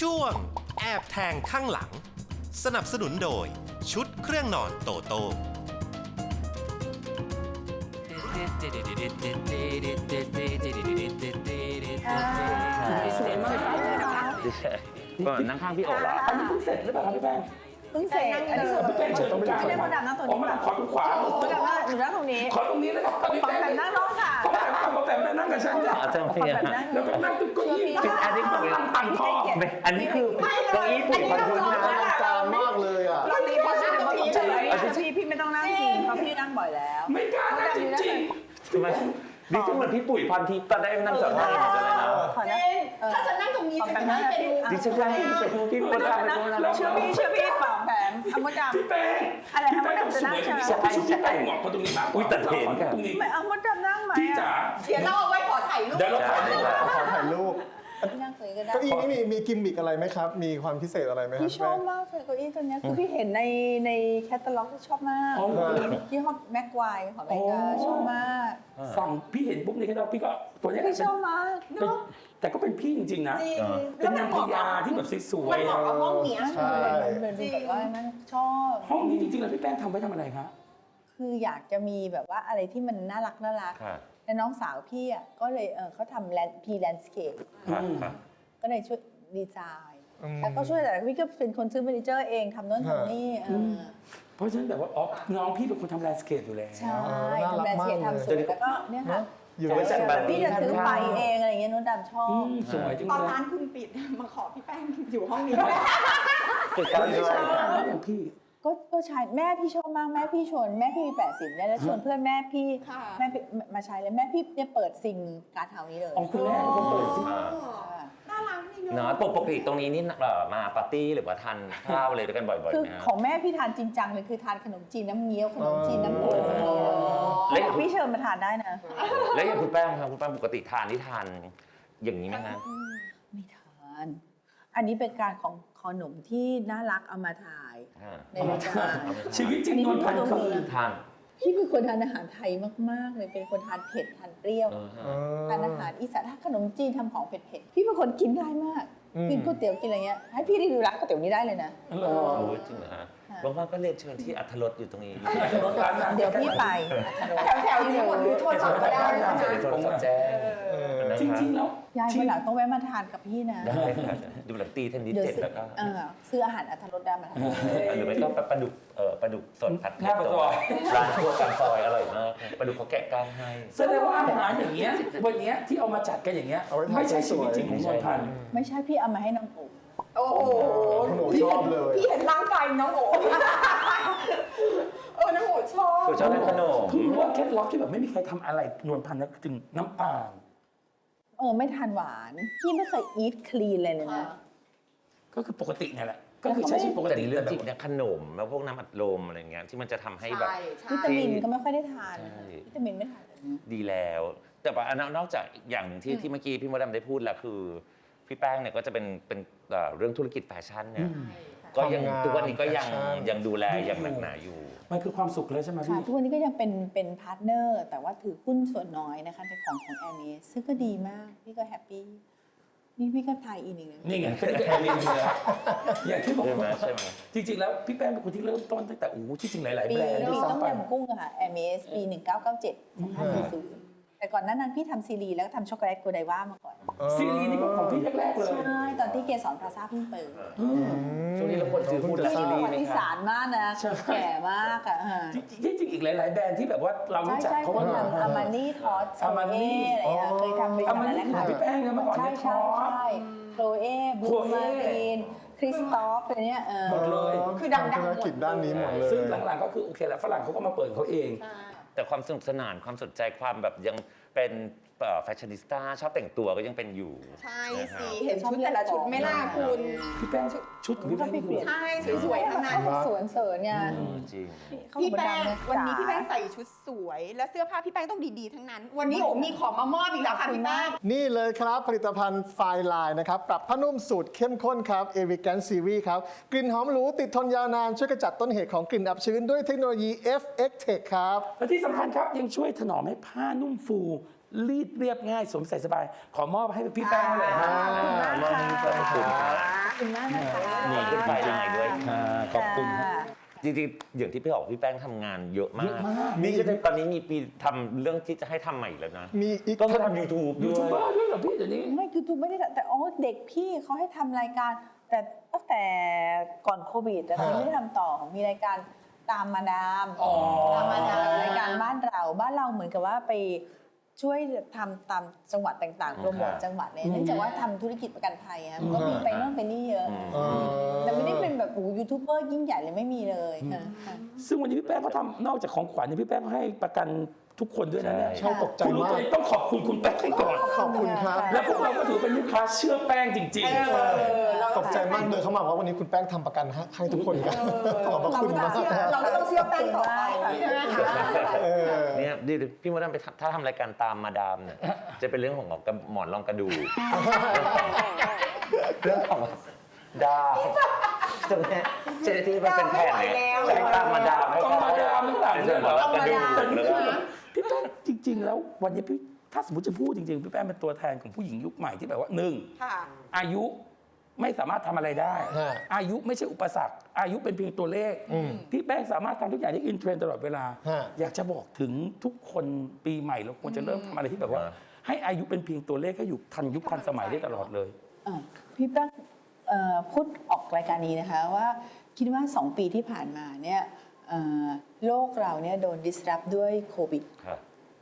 ช่วงแอบแทงข้างหลัง สนับสนุนโดยชุดเครื่องนอนโตโต สวยมากเลยนะคะก็นั่งข้างพี่โอ๋เหรออันนี้เพิ่งเสร็จหรือเปล่าครับพี่แป้งเพิ่งเสร็จอันนี้สวยพี่แป้งเชิญตรงกลางไม่ได้มดดำนั่งตรงอ๋อนี้มาขอตรงขวามดดำนั่งหนูนั่งตรงนี้ขอตรงนี้เลยครับพี่ปอมแป้งแปมนั่งน้องค่ะ ขอแปมขอแปมนั่งกับฉันจ้ะอาจารย์พี่อะแล้วก็นั่งตรงเก้าอี้คืออันนี้ของนั่งต่างท่ออันนี้คือเก้าอี้ปุ๋ยพันธุ์พื้นนะจานมากเลยอะเรามีคนนั่งตรงนี้เลยพี่พี่ไม่ต้องนั่งจริงเพราะพี่นั่งบ่อยแล้ว ไม่กล้านั่งจริงทำไมนี่ก็เหมือนพี่ปุ๋ยพันทิพย์ตอนได้นั่งสัมภาษณ์เหมือนกันเลยนะขอนั่งเออถ้าฉันนั่งตรงนี้ฉันจะไม่ไปดูดิฉันก็ให้เป็นพี่มดดำเป็นคนนั้นเชื่อพี่เชื่อพี่ปอมแปมเอามดๆพี่ดำแป้งอะไรพี่ทำไมแป้งดำจะสนั่งวยเชิญพี่ชุดพี่แป้งเหมาะกับตรงนี้มากอุ้ยแต่เห็นกันตรงนี้ไม่เอามดดำนั่งไหม พี่จ๋าเดี๋ยวเราเอาไว้ขอถ่ายรูปเดี๋ยวเราถ่ายรูป ขอถ่ายรูปนั่งเลยก็ได้ เก้าอี้นี้มีมีกิมมิกอะไรไหมครับ มีความพิเศษอะไรไหมครับพี่ชอบมากเลยเก้าอี้ตัวเนี้ยคือพี่เห็นในในแคตตาล็อกที่ชอบมากอ๋อเหรอยี่ห้อแม็กไวของอเมริกาอ๋อ ชอบมากสั่งพี่เห็นปุ๊บในแค่เราพี่ก็ตัวเนี้ยพี่ชอบมากเป็นแต่ก็เป็นพี่จริงๆนะ จริงเป็นนางพญาที่แบบสวยมันเหมาะกับห้องเนี้ย ใช่มันเป็นแบบว่านั้นชอบ ๆห้องนี้จริงๆแล้วพี่แป้งทำไว้ทำอะไรคะ คืออยากจะมีแบบว่าอะไรที่มันน่ารักน่ารักค่ะ แล้วน้องสาวพี่อะก็เลยเออเขาทำแลนพีแลนด์สเคปค่ะค่ะก็เลยช่วยดีไซน์อืม แล้วก็ช่วยแต่พี่ก็เป็นคนซื้อเฟอร์นิเจอร์เองทำโน้นทำนี่เอออเพราะฉะนั้นแบบว่าอ๋อน้องพี่เป็นคนทำแลนด์สเคปอยู่แล้ว ใช่น่ารักทำแลนด์สเคปมากเลย ทำสวยแล้วก็เนี่ยค่ะอยู่ในจัดสแบบพี่จะซื้อไฟเองอะไรอย่างเงี้ยโน้นดำชออืบ มสวยจังตอนเลยร้านคุณปิด มาขอพี่แป้งอยู่ห้องนี้ ติดกันด้วยอย่างพี่ ก็ก็ใช้แม่พี่ชอบมากแม่พี่ชวนแม่พี่มีแปดสิบเนี่ยแล้วชวนเพื่อนแม่พี่ค่ะ แม่พี่มาใช้เลยแม่พี่เนี่ยเปิดซิงการ์ดเฮานี้เลยอ๋อคุณแม่เป็นคนเปิดสิอ่าน่ารักนี่เนาะปกติตรงนี้นี่เอ่อมาปาร์ตี้หรือว่าทานข้าวอะไรด้วยกันบ่อยๆคือไหมฮะของแม่พี่ทานจริงจังเลยคือทานขนมจีนน้ำเงี้ยวขนมจีนน้ำโอ่งอะไรอย่างเงี้ยแล้แล้ววพี่เชิญมาทานได้นะ แล้วอย่างคุณแป้งครับคุณแป้งปกติทานที่ทานอย่างนี้ไหมฮะ ไม่ทาน อันนี้เป็นการของขนมที่น่ารักเอามาถ่าย อ่าในรายการชีวิตจริงนวลพันธุ์คือทานพี่เป็นคนทานอาหารไทยมากๆเลยเป็นคนทานเผ็ดทานเปรี้ยวเออฮะเออทานอาหารอีสานถ้าขนมจีนทำของเผ็ดๆพี่เป็นคนกินได้มากอืมกินก๋วยเตี๋ยวกินอะไรเงี้ยให้พี่รีวิวร้านก๋วยเตี๋ยวนี้ได้เลยนะเหรอโอ้ยจริงเหรอฮะว่างๆก็เรียนเชิญที่อัธรสอยู่ตรงนี้รถร้านนั้นเดี๋ยวพี่ไปแถวๆนี้หมดหรือโทรศัพท์ก็ได้นะเดี๋ยวโทรศัพท์แจ้งเออนะจริงๆแล้ว ยายวันหลังต้องแวะมาทานกับพี่นะ ได้ค่ะดูหลังตีเทนนิสเดี๋ยวเจ็ดซื้อแล้วก็เออซื้ออาหารอัตรสได้มาทานหรือไม่ก็ปลาดุกเอ่อปลาดุกสดผัดหน้าปากซอยร้านครัวกลางซอยอร่อยมากปลาดุกเขาแกะกล้างให้แสดงว่าอาหารอย่างเงี้ยวันเนี้ยที่เอามาจัดกันอย่างเงี้ยเอาไว้ทำไม่ใช่ชีวิตสวยๆจริงของนวลพันธุ์ไม่ใช่พี่เอามาให้น้องโอ๋โอ้โหคุณโอ๋พี่ชอบเห็นเลยพี่เห็นร่างกายน้องโอ๋เออน้องโอ๋ชอบคุณชอบเล่นขนมเพิ่งรู้ว่าเคล็ดลับที่แบบไม่มีใครทำอะไรนวลพันธุ์นะถึงน้ำตาล เออไม่ทานหวานพี่ไม่เคยอีทคลีนเลยเลยนะ ก็คือปกติเนี่ยแหละ ก็คือใช้ชีวิตปกแต่ติในเรื่องแต่จริงแบบ เนี่ยขนมแล้วพวกน้ำอัดลมอะไรเงี้ยที่มันจะทำให้แบบ ใช่ใช่วิตามินก็ไม่ค่อยได้ทาน ใช่ วิตามินไม่ทานเลยดีแล้ว แต่ว่าอันนอกจากอีกอย่างหนึ่งที่ที่เมื่อกี้พี่มดดำได้พูดแล้วคือ พี่แป้งเนี่ยก็จะเป็นเป็นเอ่อเรื่องธุรกิจแฟชั่นเนี่ย ก็ยังทำงานทุกวันนี้ก็ยังแฟชั่นยังดูแลอย่างหนักหนาอยู่ มันคือความสุขแล้วใช่ไหมค่ะพี่ ทุกวันนี้ก็ยังเป็นเป็นพาร์ทเนอร์ แต่ว่าถือหุ้นส่วนน้อยนะคะในของของแอร์เมสซึ่งก็ดีมาก พี่ก็แฮปปี้ นี่พี่ก็ทายอินอีกนะนี่ไงก็นี่ก็แอร์เรียนเลยอย่างที่บอกใช่ไหมใช่ไหม จริงๆแล้วพี่แป้งเป็นคนที่เริ่มต้นตั้งแต่โอ้โหที่จริงหลายๆปีแบรนด์ปีด้วยต้มซ้ำไป ยำกุ้งอะค่ะแอร์เมสปี 1997 2540 แต่ก่อนหนั้นนั้นพี่ทำซีรีส์แล้วก็ทำช็อกโกแลตโกไดว่ามาก่อน ซีรีส์นี่ก็ของพี่แรกๆเลยใช่ตอนที่เกสรพลาซ่าเพิ่งเปิดช่วงนี้เราควรซื้อหุ้นพี่ซีนี่รีประส์วัไหมติคศารับสตร์มากนะแก่มากอะฮะจริงๆจริงๆอีกหลาย ๆ แบรนด์ที่แบบว่าเราใช่รู้จักใช่เขาเคว่ายทำอามานี่ทอสโซ Armani เออะไรอย่างเงี้ยเคยทำบริษัอาทมานั้นนี่แหละของค่ะพี่แป้งเนี่ยเมื่อก่อนใช่เนี่ยทใช่อสใช่โครเอบลูมารีนคริสตอฟอะไรเนี้ยเออหมดเลยคือดังๆทำธุรกิจด้านนี้หมดเลยซึ่งหลังๆก็คือโอเคแหละฝรั่งเขาก็มาเปิดเขาเอง แต่ความสนุกสนานความสนใจความแบบยังเป็น แฟชั่นนิสต้าชอบแต่งตัวก็ยังเป็นอยู่ใช่นะฮะสิ เห็นชุดแต่ละชุดไม่ล่าคุณ พี่แป้งชุดของพี่แป้งนี่คือใช่สวยๆทั้งนั้นเขาสวนเสริญไงเออจริงเขาพี่บดแป้งดำเยวันนี้จ๋าพี่แป้งใส่ชุดสวย และเสื้อผ้าพี่แป้งต้องดีๆทั้งนั้น วันนี้โอ้มีของมามอบอีกแล้วค่ะพี่แป้งนี่เลยครับผลิตภัณฑ์ไฟลายนะครับ ปรับผ้านุ่มสูตรเข้มข้นครับ e v i g a n Series ครับ กลิ่นหอมหรูติดทนยาวนาน ช่วยกระจัดต้นเหตุของกลิ่นอับชื้นด้วยเทคโนโลยี FX Tech ครับและที่สำคัญครับยังช่วยถนอมให้ผ้านุ่มฟู รีดเรียบง่ายสวมใส่สบาย ขอมอบให้พี่แป้งเลยฮะขอบคุณมากค่ะขอบคุณครับคุณมากนะคะนี่ขึ้นไปยังไงด้วยอ่าขอบคุณฮะค่ะจริงๆอย่างที่พี่บอกพี่แป้งทำงานเยอะมาเยก อะมาก นี่ก็จะตอนนี้มีปีทำเรื่องที่จะให้ทำใหม่อีกแล้วนะมีอีกต้องทำยูทูบยูด้วทูบเบอร์ยด้วยเหรอพี่เดี๋ยวนี้ ไม่คือทูไม่ได้ทำแต่อ๋อเด็กพี่เขาให้ทำรายการ แต่ตั้งแต่ก่อนโควิดแต่ตอนนี้ไม่ได้ทำต่อมีรายการตามมาดามอ๋อ ตามมาดามรายการบ้านเราบ้านเราเหมือนกับว่าไป ช่วยทำตามจังหวัดต่างๆโปรโมทจังหวัดเนี่ยเนื่องจากว่าทำธุรกิจประกันภัยฮะมันก็มีไปโน่นไปนี่เยอะเออแต่ไม่ได้เป็นแบบโอ้โหยูทูบเบอร์ยิ่งใหญ่เลยไม่มีเลยค่ะซึ่งวันนี้พี่แป้งก็ทำนอกจากของขวัญเนี่ยพี่แป้งก็ให้ประกัน ทุกคนด้วยนะเนี่ยใช่ตกใจคุณรู้มาตัวกเองต้องขอบคุณคุณแป้งให้ก่อน ขอบคุณครับ แล้วพวกเราก็ถือเป็นลูกค้าเชื่อแป้งจริงตกใจมากเลยเขามาว่าวันนี้คุณแป้งทำประกันให้ให้ทุกคนกันขอบพระเราคุณก็มาต้องกเชื่อนะเราก็ต้องเชื่อแป้งต่อไปใช่ไหมคะเออ เนี่ยดิพี่มดดำไปทำถ้าทำรายการตามมาดามเนี่ยจะเป็นเรื่องของกระหมอนรองกระดูกเรื่องของดาวตรงเนี้ยเจที่มันเป็นแผ่นเนี่ยใช้ตามมาดามให้ๆต้องมาดามต่างๆเรื่เนี่อยงเหขรองอรองกระดูกแต่นี่แล้วคืก็อพี่แป้งจริง ๆ แล้ ววันนี้พี่ถ้าสมมติจะพูดจริงๆพี่แป้งเป็นตัวแทนของผู้หญิงยุคใหม่ที่แบบว่าหนึ่งค่ะ อายุไม่สามารถทำอะไรได้ ฮะอายุไม่ใช่อุปสรรค อายุเป็นเพียงตัวเลขอืมพี่แป้งสามารถทำทุกอย่างที่อินเทรนด์ตลอดเวลา ฮะ อยากจะบอกถึงทุกคนปีใหม่เราควรจะเริ่มทำอะไรที่แบบว่า ให้อายุเป็นเพียงตัวเลขให้อยู่ทันยุคทันสมัยได้ตลอดเลย อะพี่แป๊กเอ่อพูดออกรายการนี้นะคะว่าคิดว่า 2 ปีที่ผ่านมาเนี่ยเอ่อโลกเราเนี่ยโดน disrupt ด้วยโควิด ครับ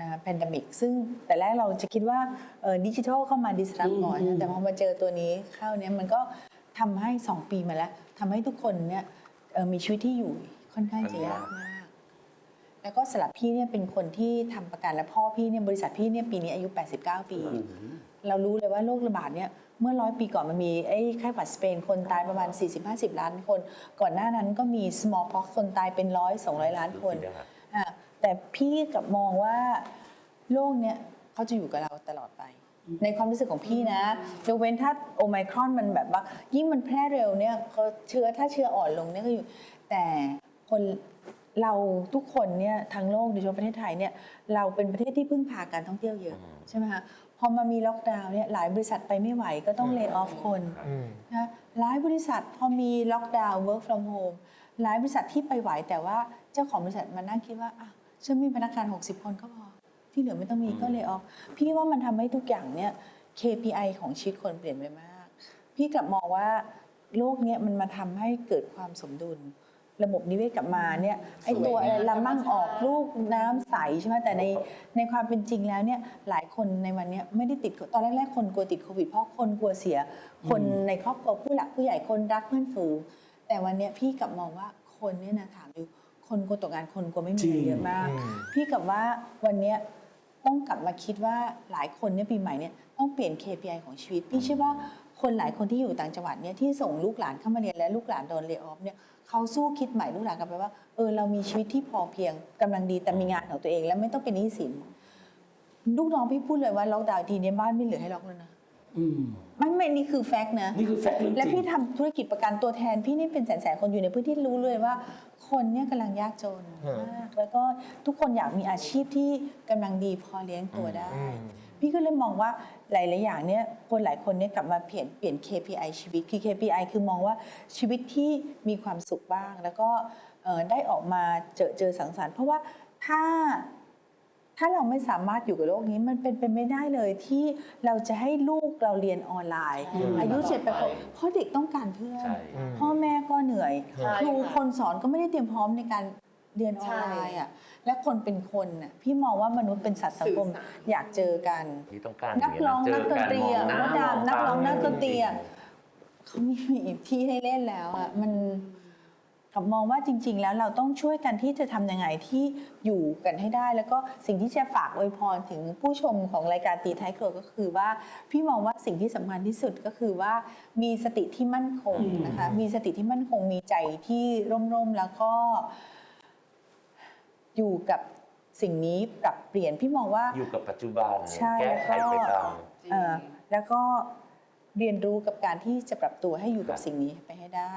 นะคะแพนดมิกซึ่งแต่แรกเราจะคิดว่าดิจิทัลเข้ามา disrupt ก่อนนะแต่พอมาเจอตัวนี้เข้าเนี่ยมันก็ทำให้ 2 ปีมาแล้วทำให้ทุกคนเนี่ยเอ่อมีชีวิตที่อยู่ค่อนข้างจะยากมาก แล้วก็สำหรับพี่เนี่ยเป็นคนที่ทำประกันและพ่อพี่เนี่ยบริษัทพี่เนี่ยปีนี้อายุ 89 ปี เรารู้เลยว่าโรคระบาดเนี่ยเมื่อร้อยปีก่อนมันมีไอ้ไข้หวัดสเปนคนตายประมาณ 40-50 ล้านคน ก่อนหน้านั้นก็มี smallpox คนตายเป็นร้อย200ล้านคนได้อะ แต่พี่กลับมองว่าโรคเนี่ยเขาจะอยู่กับเราตลอดไป ในความรู้สึกของพี่นะยกเว้นถ้าโอไมครอนมันแบบว่า ยิ่งมันแพร่เร็วเนี่ยเขาเชื้อถ้าเชื้ออ่อนลงเนี่ยก็อยู่ แต่คนเราทุกคนเนี่ยทั้งโลกโดยเฉพาะประเทศไทยเนี่ยเราเป็นประเทศที่พึ่งพาการท่องเที่ยวเยอะใช่ไหมคะพอมามีล็อกดาวน์เนี่ยหลายบริษัทไปไม่ไหวก็ต้องเล y o ออฟคนอืมนะหลายบริษัทพอมีล็อกดาวน์ work from home หลายบริษัทที่ไปไหวแต่ว่าเจ้าของบริษัทมานั่งคิดว่าอะ ฉันมีพนักงาน 60 คนก็พอที่เหลือไม่ต้องมีก็เลยออฟพี่ว่ามันทำให้ทุกอย่างเนี่ย KPI ของชีวิตคนเปลี่ยนไปมาก พี่กลับมองว่าโลกเนี้ยมันมาทำให้เกิดความสมดุล ระบบนิเวศกลับมาเนี่ยไอตัวอะไรละมั่งออกลูกน้ำใสใช่ไหมแต่ในในความเป็นจริงแล้วเนี่ยหลายคนในวันเนี้ยไม่ได้ติดตอนแรกๆคนกลัวติดโควิดเพราะคนกลัวเสีย คนในครอบครัวผู้หลักผู้ใหญ่คนรักเพื่อนฝูงแต่วันเนี้ยพี่กลับมองว่าคนเนี่ยนะถามดู คนกลัวตกงานคนกลัวไม่มีเงินเยอะมากอืมพี่กลับว่าวันเนี้ยต้องกลับมาคิดว่าหลายคนเนี่ยปีใหม่เนี่ยต้องเปลี่ยน KPI ของชีวิต พี่เชื่อว่าคนหลายคนที่อยู่ต่างจังหวัดเนี่ยที่ส่งลูกหลานเข้ามาเรียนและลูกหลานโดนเล y o อ f เนี่ยเขาสู้คิดใหม่ลูกหลานกลับไปว่าเออเรามีชีวิตที่พอเพียงกำลังดีแต่มีงานของตัวเอง และไม่ต้องเป็นหนี้สินลูกน้องพี่พูดเลยว่าล็อกดาวน์ทีนี้บ้านไม่เหลือให้ล็อกแล้วนะ อืมไม่ไม่นี่คือแฟกต์นะ นี่คือแฟกต์เรื่องจและริพี่งทำธุรกิจประกันตัวแทน พี่นี่เป็นแสนแสนๆคนอยู่ในพื้นที่รู้เลยว่า คนเนี่ยกำลังยากจนฮะ มากแล้วก็ทุกคนอยากมีอาชีพที่กำลังดีพอเลี้ยงตัวได้ อืม พี่ก็เลยมองว่าหลาย ๆ อย่างเนี่ยคนหลายคนเนี่ยกลับมาเปลี่ยนเปลี่ยน KPI ชีวิตคือ KPI คือมองว่าชีวิตที่มีความสุขบ้าง แล้วก็เอ่อได้ออกมาเจอเจอสังสรรค์เพราะว่าถ้า ถ้าเราไม่สามารถอยู่กับโลกนี้มันเป็นไปไม่ได้เลยที่เราจะให้ลูกเราเรียนออนไลน์ อายุเจ็ดแปดขวบเพราะเด็กต้องการเพื่อนใช่พ่อแม่ก็เหนื่อยใช่ครูค่ะคนสอนก็ไม่ได้เตรียมพร้อมในการเรียนออนไลน์อะและคนเป็นคนน่ะพี่มองว่ามนุษย์เป็นสัตว์สังคมสื่อสารอยากเจอกันที่ต้องการนักร้องเจนักดนตรีอะมมดดามนักร้องนักดนตรีอะมเขามีที่ให้เล่นแล้วอะมัน กับมองว่าจริง ๆ แล้วเราต้องช่วยกันที่จะทำยังไงที่อยู่กันให้ได้ แล้วก็สิ่งที่จะฝากอวยพรถึงผู้ชมของรายการตีท้ายครัวก็คือว่า พี่มองว่าสิ่งที่สำคัญที่สุดก็คือว่ามีสติที่มั่นคงนะคะมีสติที่มั่นคงมีใจที่ร่มๆแล้วก็ อยู่กับสิ่งนี้ปรับเปลี่ยนพี่มองว่า อยู่กับปัจจุบันใช่แก้ไขไปตาม เอ่อแล้วก็เรียนรู้กับการที่จะปรับตัวให้อยู่กับครับสิ่งนี้ไปให้ได้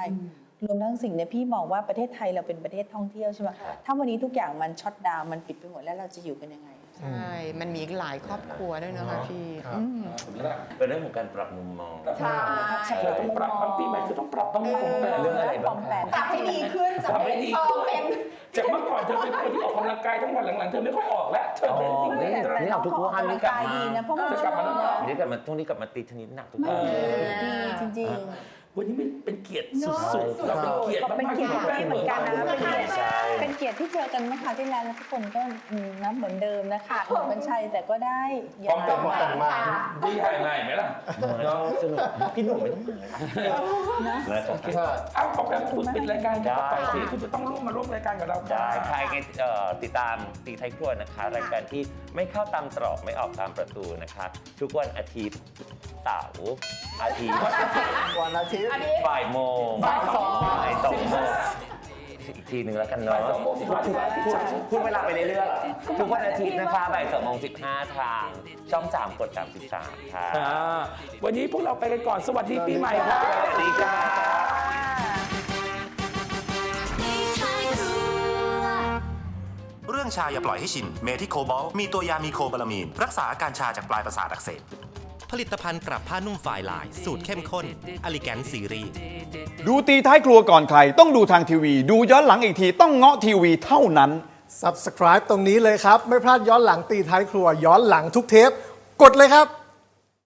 รวมทั้งสิ่งเนี่ยพี่มองว่าประเทศไทยเราเป็นประเทศท่องเที่ยวใช่ไหมถ้าวันนี้ทุกอย่างมันช็อตดาวน์มันปิดไปหมดแล้วเราจะอยู่กันยังไง ใช่ มันมีอีกหลายครอบครัวด้วยนะคะพี่ครับอืม เป็นเรื่องของการปรับมุมมอง ใช่เธอต้องปรับปีใหม่เธอต้องปรับต้องปรับเรื่องอะไรบ้างปอมแปมปรับให้ดีขึ้นปรับให้ดีเอขึ้อนเป็นจากเมื่อก่อนเธอเป็นคนที่ออกกำลังกายทั้งวันหลังๆเธอไม่ค่อยออกแล้วเธอเป็นอ๋อจริงๆนี่เอาทุกวันนี้กลับมาดีนะเพราะมันจะกลับมาแล้วเหรอนี่กลับมาช่วงนี้กลับมาตีเทนนิสหนักทุกไม่คน ดีจริง วันนี้เป็นเกียรติเนอะสุดๆเราเป็นเกียรติๆเป็นมากๆเกียรติที่ที่เหมือนกันนะเป็เป็นนเกีเกียยรรติติเป็นเกียรติที่เจอกันเมื่อคราวที่แล้วแล้วทุกคนก็อืมนับเหมือนเดิมนะคะหนุ่มกัญชัยแต่ก็ได้ปอมแปมปอมแปมมาดีหายไงไหมล่ะเนาะสนุกพี่หนุ่มไม่ต้องมานะครับใช่เอาปอมแปมคุณปิดรายการกันต่อไปได้สิคุณจะต้องร่วมมาร่วมรายการกับเราได้ใครไงเอ่อติดตามตีไทยครัวนะคะ รายการที่ไม่เข้าตามตรอกไม่ออกตามประตูนะคะ ทุกวันอาทิตย์เสาร์อาทิตย์ วันอาทิตย์บ่ายโมงบ่ายสอง บ่ายสองโมงอีกทีหนึ่งแล้วกันเนาะบ่ายสองโมงสิบห้าทีพูดพูดเวลาไปเรื่อยๆทุกวันอาทิตย์นะคะบ่ายสองโมงสิบห้าทาง ช่องสามกดสามสิบสามค่ะอ่าวันนี้พวกเราไปกันก่อนสวัสดีปีใหม่ครับ สวัสดีค่ะ เรื่องชาอย่าปล่อยให้ชิน เมทิโคบอลมีตัวยามีโคบาลามีน รักษาอาการชาจากปลายประสาทอักเสบ ผลิตภัณฑ์ปรับผ้านุ่มฝ่ายลาย สูตรเข้มข้นอลิแกนซีรีดูตีท้ายครัวก่อนใคร ต้องดูทางทีวี ดูย้อนหลังอีกทีต้องเงาะทีวีเท่านั้น Subscribe ตรงนี้เลยครับ ไม่พลาดย้อนหลังตีท้ายครัวย้อนหลังทุกเทป กดเลยครับ